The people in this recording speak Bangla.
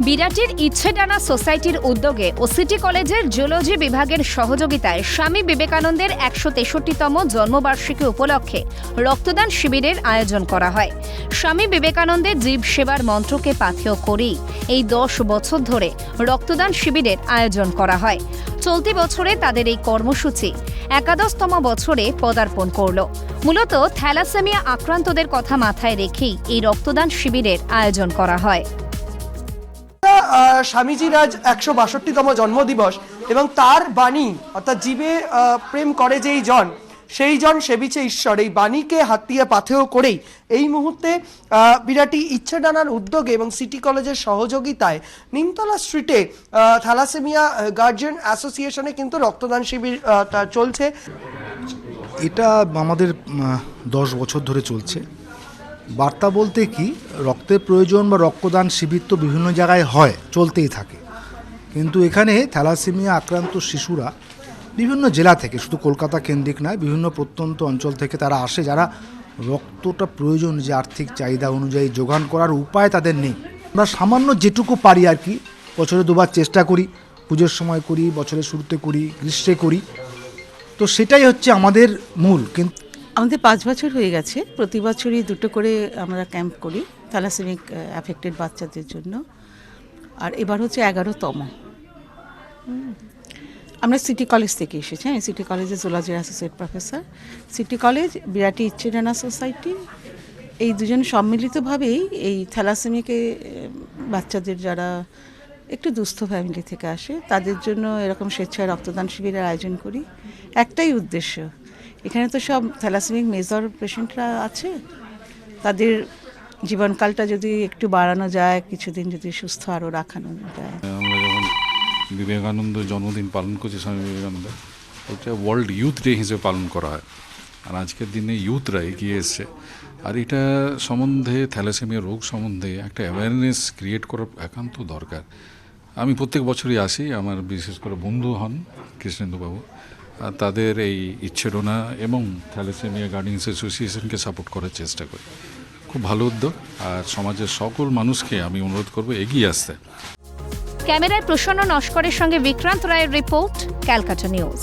বিরাটির ইচ্ছেডানা সোসাইটির উদ্যোগে ও সিটি কলেজের জুলজি বিভাগের সহযোগিতায় স্বামী বিবেকানন্দের একশো তেষট্টিতম জন্মবার্ষিকী উপলক্ষে রক্তদান শিবিরের আয়োজন করা হয়। স্বামী বিবেকানন্দের জীব সেবার মন্ত্রকে পাথেয় করেই এই দশ বছর ধরে রক্তদান শিবিরের আয়োজন করা হয়। চলতি বছরে তাদের এই কর্মসূচি একাদশতম বছরে পদার্পণ করল। মূলত থ্যালাসেমিয়া আক্রান্তদের কথা মাথায় রেখেই এই রক্তদান শিবিরের আয়োজন করা হয়। স্বামীজির আজ একশো বাষট্টিতম জন্মদিবস এবং তার বাণী অর্থাৎ জীবে প্রেম করে যেই জন সেই জন সেবিছে ঈশ্বর। এই বাণীকে হাতিয়ে পাথেয় করেই এই মুহূর্তে বিরাটি ইচ্ছে ডানার উদ্যোগে এবং সিটি কলেজের সহযোগিতায় নিমতলা স্ট্রিটে আহ, থ্যালাসেমিয়া গার্জিয়ান অ্যাসোসিয়েশনে কিন্তু রক্তদান শিবির চলছে। এটা আমাদের দশ বছর ধরে চলছে। বার্তা বলতে কি, রক্তের প্রয়োজন বা রক্তদান শিবির তো বিভিন্ন জায়গায় হয়, চলতেই থাকে। কিন্তু এখানে থ্যালাসেমিয়া আক্রান্ত শিশুরা বিভিন্ন জেলা থেকে, শুধু কলকাতা কেন্দ্রিক নয়, বিভিন্ন প্রত্যন্ত অঞ্চল থেকে তারা আসে যারা রক্তটা প্রয়োজন, যে আর্থিক চাহিদা অনুযায়ী যোগান করার উপায় তাদের নেই। আমরা সামান্য যেটুকু পারি আর কি, বছরে দুবার চেষ্টা করি, পুজোর সময় করি, বছরের শুরুতে করি, গ্রীষ্মে করি। তো সেটাই হচ্ছে আমাদের মূল, কিন্তু আমাদের পাঁচ বছর হয়ে গেছে। প্রতি বছরই দুটো করে আমরা ক্যাম্প করি থ্যালাসেমিক অ্যাফেক্টেড বাচ্চাদের জন্য। আর এবার হচ্ছে এগারোতম। আমরা সিটি কলেজ থেকে এসেছি। হ্যাঁ সিটি কলেজে জুলজির associate professor city college, Birati Icchedana society এই দুজন সম্মিলিতভাবেই এই থ্যালাসেমিকে বাচ্চাদের যারা একটু দুস্থ ফ্যামিলি থেকে আসে, তাদের জন্য এরকম স্বেচ্ছায় রক্তদান শিবিরের আয়োজন করি। একটাই উদ্দেশ্য এখানে তো সব থ্যালাসেমিক মেজর পেশেন্টরা আছে। তাদের জীবনকালটা যদি একটু বাড়ানো যায়, কিছুদিন যদি সুস্থ আরও রাখানো যায়। আমরা যখন বিবেকানন্দ জন্মদিন পালন করছি, স্বামী বিবেকানন্দ এটা ওয়ার্ল্ড ইউথ ডে হিসেবে পালন করা হয়। আর আজকের দিনে ইউথরা এগিয়ে এসছে। আর এটা সম্বন্ধে, থ্যালাসেমিয়া রোগ সম্বন্ধে একটা অ্যাওয়ারনেস ক্রিয়েট করা একান্ত দরকার। আমি প্রত্যেক বছরই আসি, আমার বিশেষ করে বন্ধু হন কৃষ্ণেন্দুবাবু। তাদের এই ইচ্ছেরোনা এবং থ্যালেসেমিয়া গার্ডিয়ান্স অ্যাসোসিয়েশনকে সাপোর্ট করার চেষ্টা করি। খুব ভালো উদ্যোগ আর সমাজের সকল মানুষকে আমি অনুরোধ করব এগিয়ে আসতে। ক্যামেরায় প্রসন্ন নস্করের সঙ্গে বিক্রান্ত রায়ের রিপোর্ট, ক্যালকাটা নিউজ।